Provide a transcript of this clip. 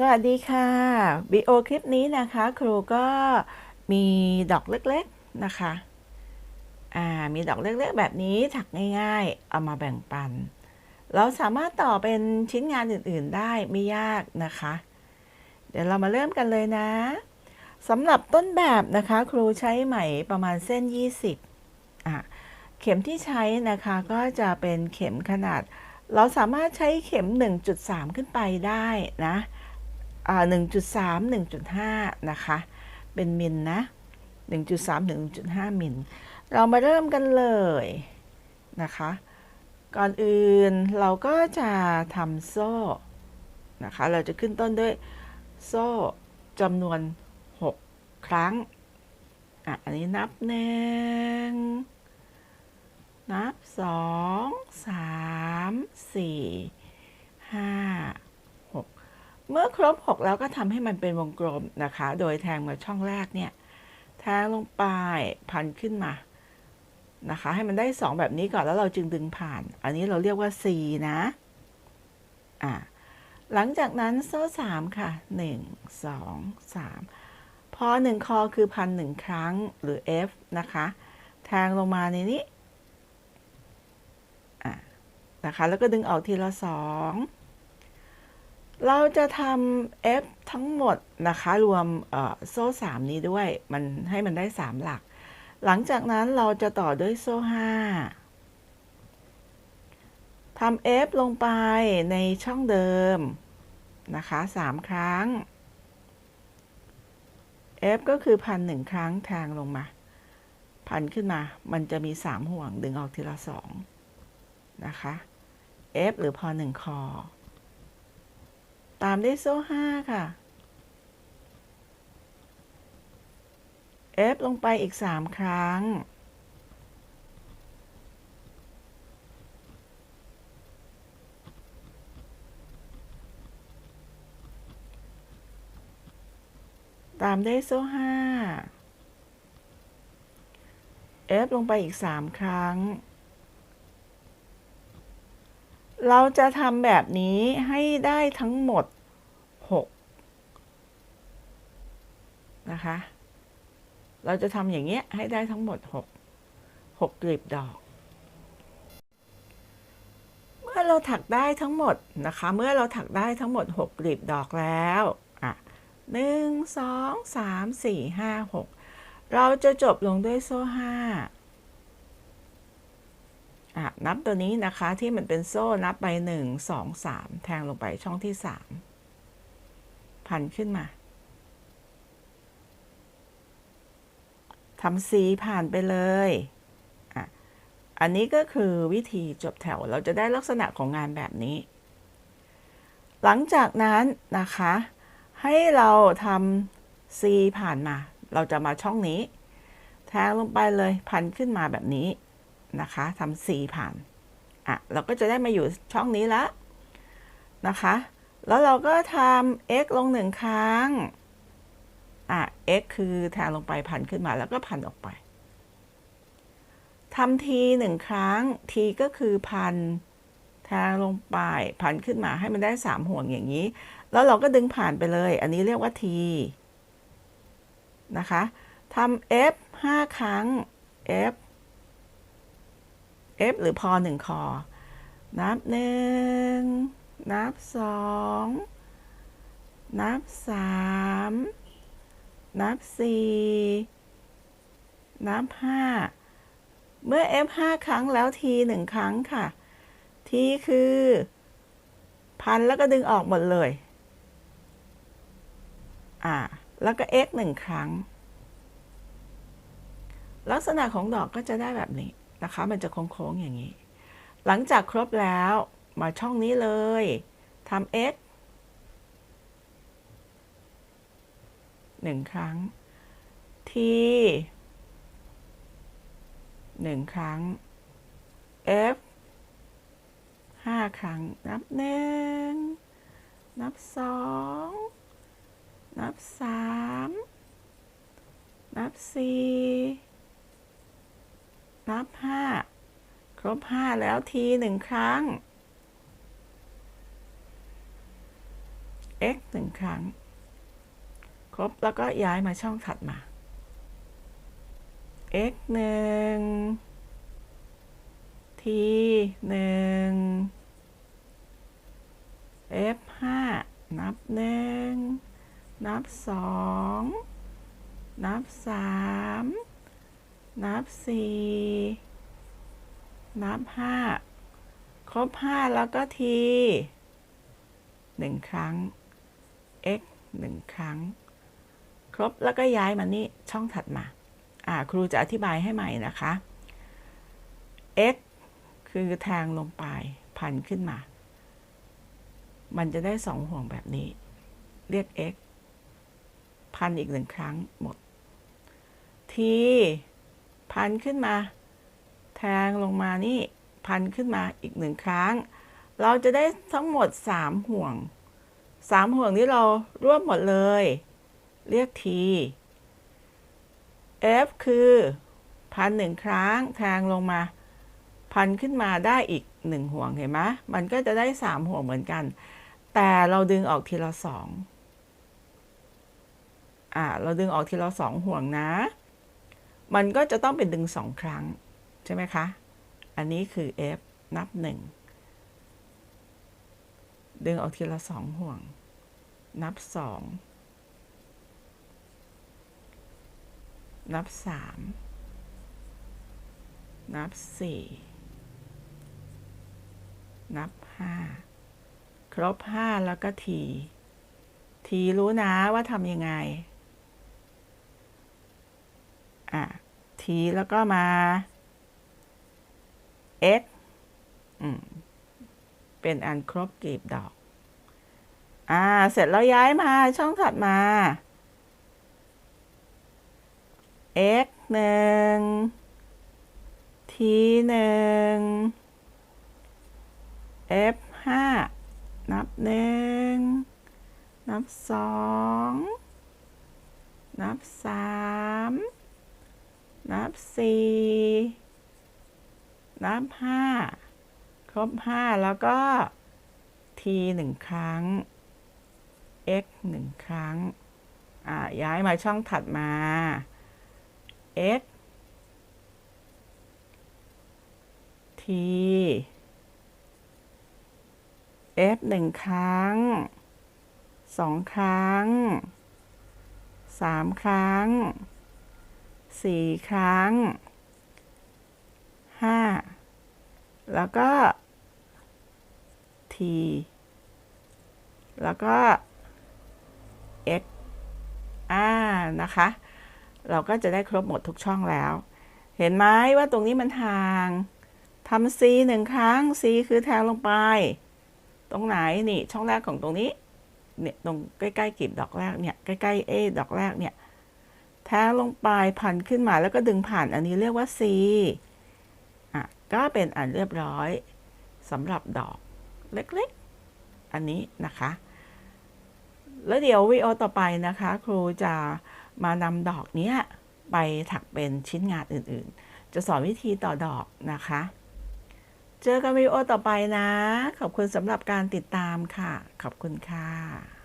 สวัสดีค่ะวิดีโอคลิปนี้นะคะ ครูก็มีดอกเล็กๆนะคะอ่ามีดอกเล็กๆแบบนี้ถักง่ายๆ เอามาแบ่งปัน เราสามารถต่อเป็นชิ้นงานอื่นๆได้ไม่ยากนะคะ เดี๋ยวเรามาเริ่มกันเลยนะสำหรับต้นแบบนะคะ ครูใช้ไหมประมาณเส้น 20อะเข็มที่ใช้นะคะก็จะเป็นเข็มขนาด เราสามารถใช้เข็ม 1.3 ขึ้นไปได้นะ 1.3 1.5 นะคะ เป็นมิลนะ 1.3-1.5 มิล เรามาเริ่มกันเลยนะคะ ก่อนอื่นเราก็จะทำโซ่นะคะ เราจะขึ้นต้นด้วยโซ่จำนวน 6 ครั้ง อะ อันนี้นับหนึ่งนับสองสามสี่ห้า เมื่อครบ 6 แล้วก็ทำให้มันเป็นวงกลมนะคะ โดยแทงมาช่องแรกเนี่ยแทงลงไปพันขึ้นมานะคะ ให้มันได้ 2 แบบนี้ก่อนแล้วเราจึงดึงผ่าน อันนี้เราเรียกว่า C นะอะหลังจากนั้นโซ่3ค่ะ 1 2 3 พอ 1 คอคือพันหนึ่งครั้งหรือ F นะคะ แทงลงมาในนี้อะนะคะ แล้วก็ดึงออกทีละสอง เราจะทำ F ทั้งหมดนะคะ รวมโซ่ 3 นี้ด้วย มันให้มันได้ 3 หลัก หลังจากนั้นเราจะต่อด้วยโซ่ 5ทำ F ลงไปในช่องเดิมนะคะ 3 ครั้ง F ก็คือพันหนึ่งครั้งแทงลงมา พันขึ้นมา มันจะมี 3 ห่วงดึงออกทีละ 2 นะคะ F หรือพอ1คอ ตามด้วยโซ่ห้าค่ะ F ลงไปอีกสามครั้ง ตามด้วยโซ่ห้า F ลงไปอีกสามครั้ง เราจะทำแบบนี้ให้ได้ทั้งหมด 6 นะคะ เราจะทำอย่างเงี้ยให้ได้ทั้งหมด 6 6กลีบดอก เมื่อเราถักได้ทั้งหมดนะคะ เมื่อเราถักได้ทั้งหมด 6กลีบดอกแล้วอะหนึ่งสองสามสี่ห้าหกเราจะจบลงด้วยโซ่ห้า นับตัวนี้นะคะที่มันเป็นโซ่นับไปหนึ่งสองสามแทงลงไปช่องที่สามพันขึ้นมาทำสีผ่านไปเลยอะอันนี้ก็คือวิธีจบแถวเราจะได้ลักษณะของงานแบบนี้ หลังจากนั้นนะคะ ให้เราทำซีผ่านมา เราจะมาช่องนี้ แทงลงไปเลยพันขึ้นมาแบบนี้ นะคะทำ C ผ่าน อะ เราก็จะได้มาอยู่ช่องนี้แล้วนะคะ แล้วเราก็ทำ x ลงหนึ่งครั้ง อะ x คือแทนลงไปพันขึ้นมาแล้วก็พันออกไปทำ t หนึ่งครั้ง t ก็คือพันแทงลงไป พันขึ้นมาให้มันได้สามห่วงอย่างนี้ แล้วเราก็ดึงผ่านไปเลย อันนี้เรียกว่า t นะคะทำ f ห้าครั้ง f F หรือพอหนึ่งคอ นับหนึ่ง นับสอง นับสาม นับสี่ นับห้า เมื่อ F ห้าครั้งแล้ว T หนึ่งครั้งค่ะ T คือ พันแล้วก็ดึงออกหมดเลย อ่า แล้วก็ X หนึ่งครั้ง ลักษณะของดอกก็จะได้แบบนี้ นะคะ มันจะโค้งๆอย่างนี้ หลังจากครบแล้วมาช่องนี้เลยทำ x หนึ่งครั้ง t หนึ่งครั้ง f ห้าครั้ง นับหนึ่ง นับสอง นับสาม นับสี่ นับห้าครบห้าแล้วทีหนึ่งครั้ง x หนึ่งครั้ง ครบแล้วก็ย้ายมาช่องถัดมา x หนึ่ง t หนึ่ง f ห้านับหนึ่ง นับสอง นับสาม นับสี่นับห้าครบห้าแล้วก็ทีหนึ่งครั้ง x หนึ่งครั้ง ครบแล้วก็ย้ายมานี่ช่องถัดมา อ่า ครูจะอธิบายให้ใหม่นะคะ x คือแทงลงไป พันขึ้นมา มันจะได้สองห่วงแบบนี้ เรียก x พันอีกหนึ่งครั้งหมด t พันขึ้นมา แทงลงมานี่พันขึ้นมาอีกหนึ่งครั้ง เราจะได้ทั้งหมดสามห่วงสามห่วงนี้เรารวบหมดเลย เรียก t f คือพันหนึ่งครั้งแทงลงมา พันขึ้นมาได้อีกหนึ่งห่วงเห็นไหมมันก็จะได้สามห่วงเหมือนกัน แต่เราดึงออกทีละสองอ่าเราดึงออกทีละสองห่วงนะ มันก็จะต้องเป็นดึงสองครั้ง ใช่ไหมคะ อันนี้คือ f นับหนึ่งดึงออกทีละสองห่วง นับสองนับสามนับสี่นับห้าครบห้าแล้วก็ที ทีรู้นะว่าทำยังไง อะทีแล้วก็มา x อืม เป็นอันครบกลีบดอก อ่า เสร็จแล้วย้ายมาช่องถัดมา x หนึ่ง t หนึ่ง f ห้านับหนึ่ง นับสอง นับสาม นับสี่นับห้าครบห้าแล้วก็ t หนึ่งครั้ง x หนึ่งครั้งอ่าย้ายมาช่องถัดมา x t f หนึ่งครั้งสองครั้งสามครั้ง สี่ครั้งห้าแล้วก็ t แล้วก็ x อ่านะคะ เราก็จะได้ครบหมดทุกช่องแล้ว เห็นไหมว่าตรงนี้มันห่างทำ c หนึ่งครั้ง c คือแทงลงไป ตรงไหนนี่ช่องแรกของตรงนี้เนี่ยตรงใกล้ๆกลีบดอกแรกเนี่ยใกล้ๆ a ดอกแรกเนี่ย แทงลงไปพันขึ้นมาแล้วก็ดึงผ่านอันนี้เรียกว่า c อะก็เป็นอันเรียบร้อยสำหรับดอกเล็กๆ อันนี้นะคะ แล้วเดี๋ยววิดีโอต่อไปนะคะ ครูจะมานำดอกนี้ไปถักเป็นชิ้นงานอื่นๆ จะสอนวิธีต่อดอกนะคะ เจอกันวิดีโอต่อไปนะ ขอบคุณสำหรับการติดตามค่ะ ขอบคุณค่ะ